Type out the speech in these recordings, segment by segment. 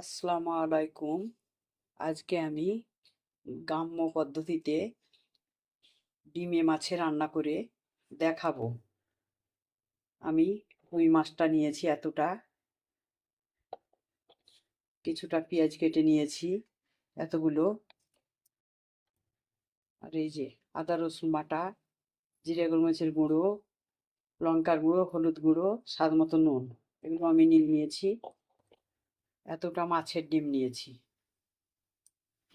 আসসালামু আলাইকুম। আজকে আমি গ্রাম্য পদ্ধতিতে ডিমে মাছে রান্না করে দেখাবো। আমি রুই মাছটা নিয়েছি এতটা। কিছুটা পেঁয়াজ কেটে নিয়েছি এতগুলো। আর এই যে আদা, রসুন বাটা, জিরে, গোলমরিচের গুঁড়ো, লঙ্কার গুঁড়ো, হলুদ গুঁড়ো, স্বাদ মতো নুন, এগুলো আমি নিয়ে নিয়েছি। এতটা মাছের ডিম নিয়েছি।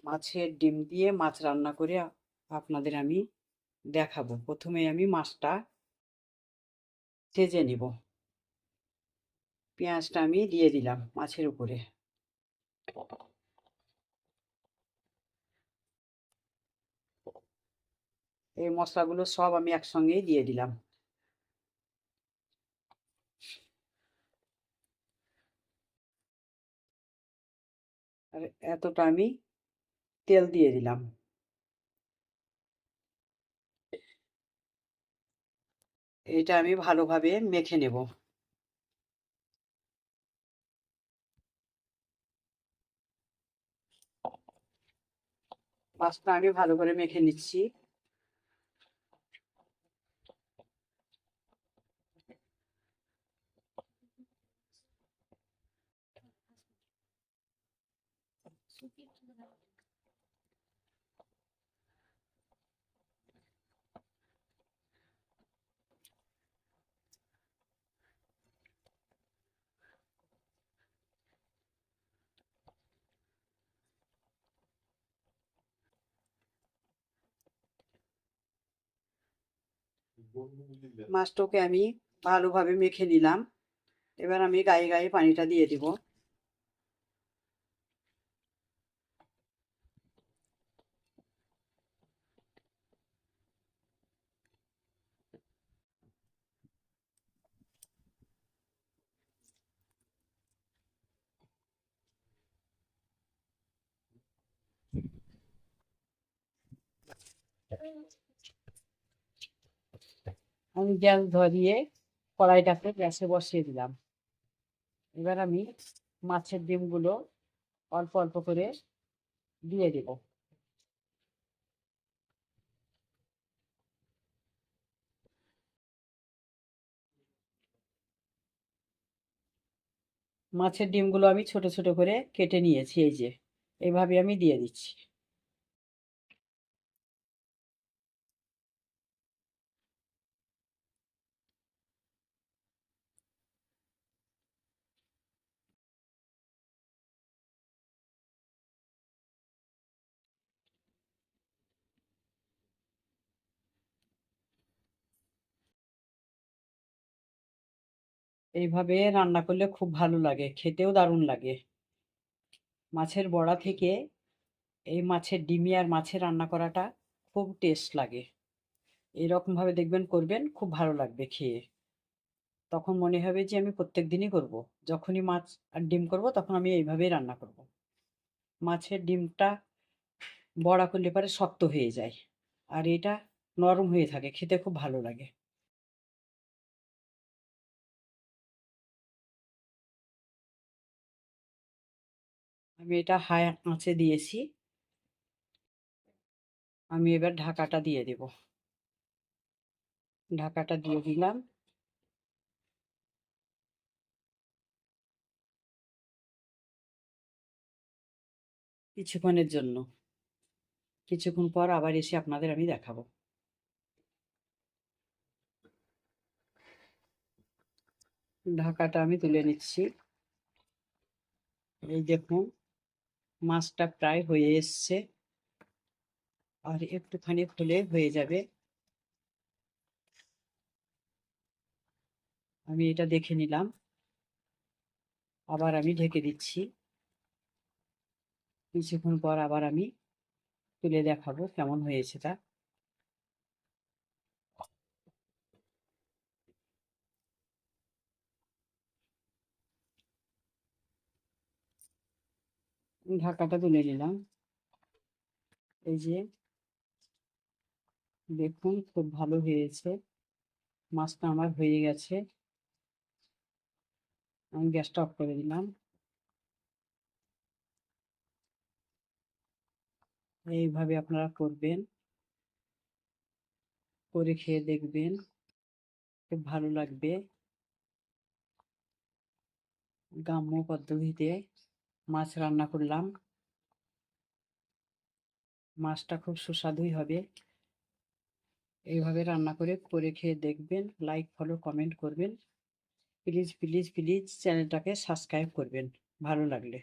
মাছের ডিম দিয়ে মাছ রান্না করে আপনাদের আমি দেখাবো। প্রথমে আমি মাছটা ভেজে নিব। পেঁয়াজটা আমি দিয়ে দিলাম মাছের উপরে। এই মশলাগুলো সব আমি একসঙ্গেই দিয়ে দিলাম। আর এতটা আমি তেল দিয়ে দিলাম। এটা আমি ভালোভাবে মেখে নেব। মাছটা আমি ভালো করে মেখে নিচ্ছি। মাছটাকে আমি ভালোভাবে মেখে নিলাম। এবার আমি গায়ে গায়ে পানিটা দিয়ে দিব। আমি গ্যাস ধরিয়ে কড়াইটাকে গ্যাসে বসিয়ে দিলাম। এবার আমি মাছের ডিমগুলো অল্প অল্প করে দিয়ে দেব। মাছের ডিমগুলো আমি ছোট ছোট করে কেটে নিয়েছি, এই যে। এইভাবে আমি দিয়ে দিচ্ছি। এইভাবে রান্না করলে খুব ভালো লাগে, খেতেও দারুণ লাগে। মাছের বড়া থেকে এই মাছের ডিমি আর মাছের রান্না করাটা খুব টেস্ট লাগে। এরকমভাবে দেখবেন করবেন, খুব ভালো লাগবে খেয়ে। তখন মনে হবে যে আমি প্রত্যেক দিনই করব। যখনই মাছ আর ডিম করব তখন আমি এইভাবেই রান্না করব। মাছের ডিমটা বড়া করলে পরে শক্ত হয়ে যায়। আর এটা নরম হয়ে থাকে, খেতে খুব ভালো লাগে। আমি এটা হাই আঁচে দিয়েছি। আমি এবার ঢাকাটা দিয়ে দেব। ঢাকাটা দিয়ে দিলাম। কিছুক্ষণের জন্য। কিছুক্ষণ পর আবার এসে আপনাদের আমি দেখাবো। ঢাকাটা আমি তুলে নিচ্ছি। এই দেখুন। মাছটা প্রায় হয়ে এসছে। আর একটুখানি হলে হয়ে যাবে। আমি এটা দেখে নিলাম। আবার আমি ঢেকে দিচ্ছি। কিছুক্ষণ পর আবার আমি তুলে দেখাবো কেমন হয়েছে তা। ঢাকাটা তুলে নিলাম। এই যে দেখুন খুব ভালো হয়েছে। মাছটা আমার হয়ে গেছে। আমি গ্যাসটা অফ করে দিলাম। এইভাবে আপনারা করবেন। করে খেয়ে দেখবেন। খুব ভালো লাগবে। গ্রাম্য পদ্ধতিতে মাছ রান্না করলাম। মাছটা খুব সুস্বাদুই হবে। এইভাবে রান্না করে করে খেয়ে দেখবেন লাইক ফলো কমেন্ট করবেন। প্লিজ প্লিজ প্লিজ চ্যানেলটাকে সাবস্ক্রাইব করবেন। ভালো লাগলে।